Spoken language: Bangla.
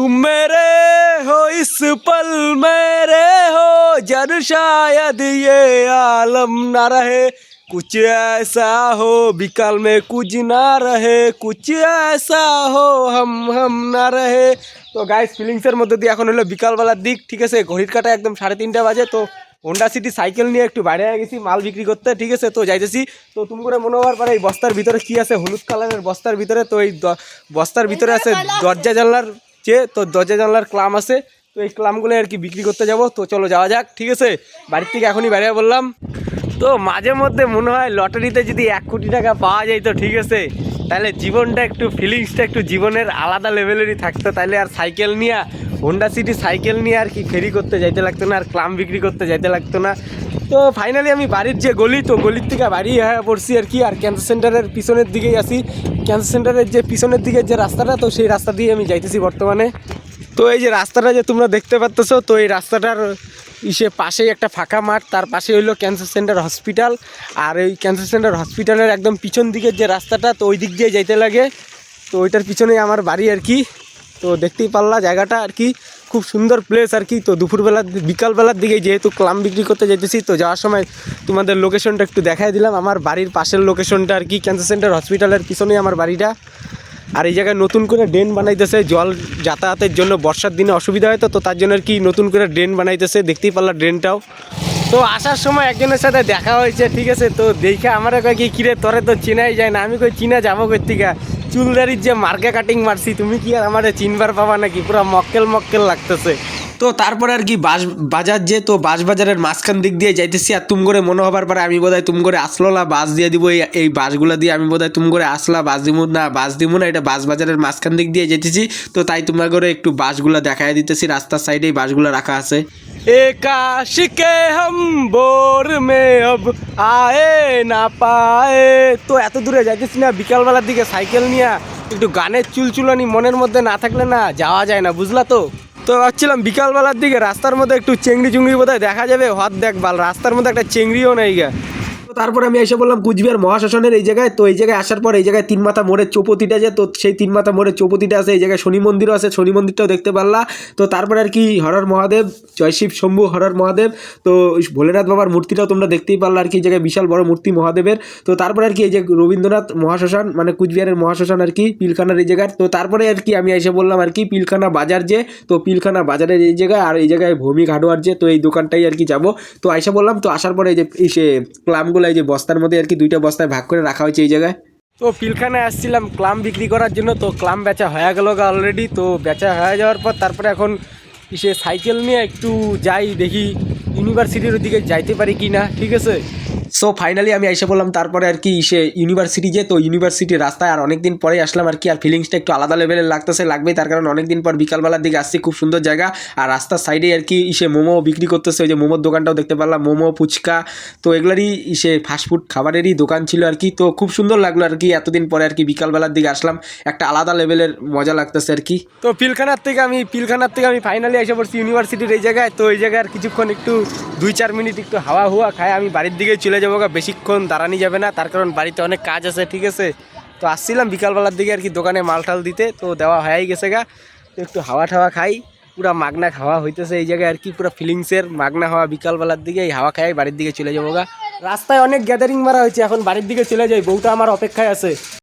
तुम मेरे हो इस पल मेरे हो जब शायद ये आलम ना रहे कुछ ऐसा हो बिकल में कुछ ना रहे कुछ ऐसा हो हम हम না রহে তো গাইস ফিলিংসের মধ্যে দিয়ে এখন হলো বিকালবেলার দিক ঠিক আছে ঘড়ির কাটা একদম সাড়ে তিনটা বাজে তো হোন্ডা সিটি সাইকেল নিয়ে একটু বাইরে গেছি মাল বিক্রি করতে ঠিক আছে তো যাইতেছি তো তুমি করে মনে হওয়ার পরে এই বস্তার ভিতরে কি আছে হলুদ কালারের বস্তার ভিতরে তো এই দ- বস্তার ভিতরে আছে দরজা জানলার যে তোর দরজা জানলার ক্লাম আছে, তো এই ক্লামগুলো আর কি বিক্রি করতে যাব। তো চলো যাওয়া যাক, ঠিক আছে? বাড়ির থেকে এখনই বেরিয়ে বললাম তো মাঝে মধ্যে মনে হয় লটারিতে যদি এক কোটি টাকা পাওয়া যায় তো ঠিক আছে। তাহলে জীবনটা একটু ফিলিংসটা একটু জীবনের আলাদা লেভেলেরই থাকতো। তাহলে আর সাইকেল নিয়ে হোন্ডা সিটি সাইকেল নিয়ে আর কি ফেরি করতে যাইতে লাগতো না, আর ক্লাম বিক্রি করতে যাইতে লাগতো না। তো ফাইনালি আমি বাড়ির যে গলি, তো গলির থেকে বাড়ি হয়ে পড়ছি আর কি, আর ক্যান্সার সেন্টারের পিছনের দিকেই আসি ক্যান্সার সেন্টারের যে পিছনের দিকের যে রাস্তাটা, তো সেই রাস্তা দিয়ে আমি যাইতেছি বর্তমানে। তো এই যে রাস্তাটা যে তোমরা দেখতে পাচ্তেছো, তো এই রাস্তাটার ইসে পাশেই একটা ফাঁকা মাঠ, তার পাশে হইল ক্যান্সার সেন্টার হসপিটাল আর ওই ক্যান্সার সেন্টার হসপিটালের একদম পিছন দিকের যে রাস্তাটা, তো ওই দিক দিয়ে যাইতে লাগে। তো ওইটার পিছনেই আমার বাড়ি আর কি। তো দেখতেই পারলা জায়গাটা আর কি। খুব সুন্দর প্লেস আর কি। তো দুপুরবেলার বিকালবেলার দিকে যেহেতু ক্লাম বিক্রি করতে যেতেছি, তো যাওয়ার সময় তোমাদের লোকেশনটা একটু দেখাই দিলাম। আমার বাড়ির পাশের লোকেশনটা আর কি ক্যান্সার সেন্টার হসপিটালের পিছনেই আমার বাড়িটা। আর এই জায়গায় নতুন করে ড্রেন বানাইতেছে। জল যাতায়াতের জন্য বর্ষার দিনে অসুবিধা হয় তো তো তার জন্য আর কি নতুন করে ড্রেন বানাইতেছে। দেখতেই পারলা ড্রেনটাও। তো আসার সময় একজনের সাথে দেখা হয়েছে, ঠিক আছে? তো দেখে আমার কি, কিরে, তোরে তো চেনাই যায় না। আমি কই, চিনা যাব কই চুলদারির যে মার্কে কাটিং মারছি তুমি কি আর আমার চিনবার পাবা নাকি? পুরো মক্কেল মক্কেল লাগতেছে। তো তারপরে আর কি বাস বাজার যে তো বাস বাজারের মাঝখান দিক দিয়ে যাইতেছি আর তুম করে মনে হবার পরে আমি বোধহয় তুম করে আসলো না বাস দিয়ে দিব এই এই বাসগুলো দিয়ে আমি বোধহয় তুম করে আসলা বাস দিব না বাস দিব না এটা বাস বাজারের মাঝখান দিক দিয়ে যেতেছি তো তাই তোমার করে একটু বাসগুলো দেখাই দিতেছি রাস্তার সাইডে এই বাসগুলো রাখা আছে। একাশ কে মে অব আয়ে না পায়ে। তো এত দূরে যাইতেছি না, বিকালবেলার দিকে সাইকেল নিয়ে। একটু গানের চুলচুলানি মনের মধ্যে না থাকলে না যাওয়া যায় না, বুঝলা তো? তো ভাবছিলাম বিকালবেলার দিকে রাস্তার মধ্যে একটু চেংড়ি চুংড়ি বোধহয় দেখা যাবে। হদ দেখ বাল, রাস্তার মধ্যে একটা চেংড়িও নেই গা। তো তারপর আমি এসে বললাম, কুচবিহার মহাশ্মশানের এই জায়গায়? তো এই জায়গায় আসার পর এই জায়গায় তিন মাথা মোড়ের চৌপতিটা যে, তো সেই তিন মাথা মোড়ের চৌপতিটা আছে, এই জায়গায় শনি মন্দিরও আছে, শনি মন্দিরটাও দেখতে পারলা। তো তারপরে আর কি, হরর মহাদেব, জয় শিব শম্ভু, হরর মহাদেব, তো ভোলেনাথ বাবার মূর্তিটাও তোমরা দেখতেই পারলা আর কি, এই জায়গায় বিশাল বড় মূর্তি মহাদেবের। তো তারপরে আর কি, এই যে রবীন্দ্রনাথ মহাশ্মশান মানে কুচবিহারের মহাশ্মশান আর কি, পিলখানার এই জায়গায় তো তারপরে আর কি, আমি এসে বললাম আর কি, পিলখানা বাজার যে, তো পিলখানা বাজারের এই জায়গায় আর এই জায়গায় ভূমি ঘাটোয়ার যে, তো এই দোকানটাই আর কি যাব। তো আইসা বললাম, তো আসার পরে এই যে, এই সে ক্লামগুলো এই যে বস্তার মধ্যে আর কি দুইটা বস্তায় ভাগ করে রাখা হয়েছে এই জায়গায়। তো পিলখানায় আসছিলাম ক্লাম বিক্রি করার জন্য, তো ক্লাম বেচা হয়ে গেল অলরেডি তো বেচা হয়ে যাওয়ার পর তারপরে এখন সে সাইকেল নিয়ে একটু যাই, দেখি ইউনিভার্সিটির দিকে যাইতে পারি কি না ঠিক আছে? সো ফাইনালি আমি এসে বললাম, তারপরে আর কি সে ইউনিভার্সিটি যে তো ইউনিভার্সিটি রাস্তায় আর অনেকদিন পরে আসলাম আর কি, আর ফিলিংসটা একটু আলাদা লেভেলের লাগতেছে, লাগবেই। তার কারণ অনেকদিন পর বিকালবেলার দিকে আসছি, খুব সুন্দর জায়গা। আর রাস্তার সাইডে আর কি সে মোমো বিক্রি করতেছে, ওই যে মোমোর দোকানটাও দেখতে পারলাম, মোমো, ফুচকা। তো এগুলারই সে ফাস্টফুড খাবারেরই দোকান ছিল আর কি। তো খুব সুন্দর লাগল আর কি, এতদিন পরে আর কি বিকালবেলার দিকে আসলাম। একটা আলাদা লেভেলের মজা লাগতেছে আর কি। তো পিলখানার থেকে আমি, পিলখানার থেকে আমি ফাইনালি এসে পড়ছি ইউনিভার্সিটির এই জায়গায়। তো এই জায়গায় কিছুক্ষণ একটু, দুই, চার মিনিট একটু হাওয়া হুয়া খায়, আমি বাড়ির দিকে চলে যাব বেশিক্ষণ দাঁড়ানি যাবে না, তার কারণ বাড়িতে অনেক কাজ আছে, ঠিক আছে? তো আসছিলাম বিকালবেলার দিকে আর কি দোকানে মাল টাল দিতে, তো দেওয়া হয়েই গেছে গা। একটু হাওয়া ঠাওয়া খাই, পুরা মাগনা খাওয়া হইতেছে এই জায়গায় আর কি, পুরো ফিলিংসের মাগনা হাওয়া বিকালবেলার দিকে, এই হাওয়া খাই বাড়ির দিকে চলে যাব গা। রাস্তায় অনেক গ্যাদারিং মারা হয়েছে, এখন বাড়ির দিকে চলে যাই, বউটা আমার অপেক্ষায় আছে।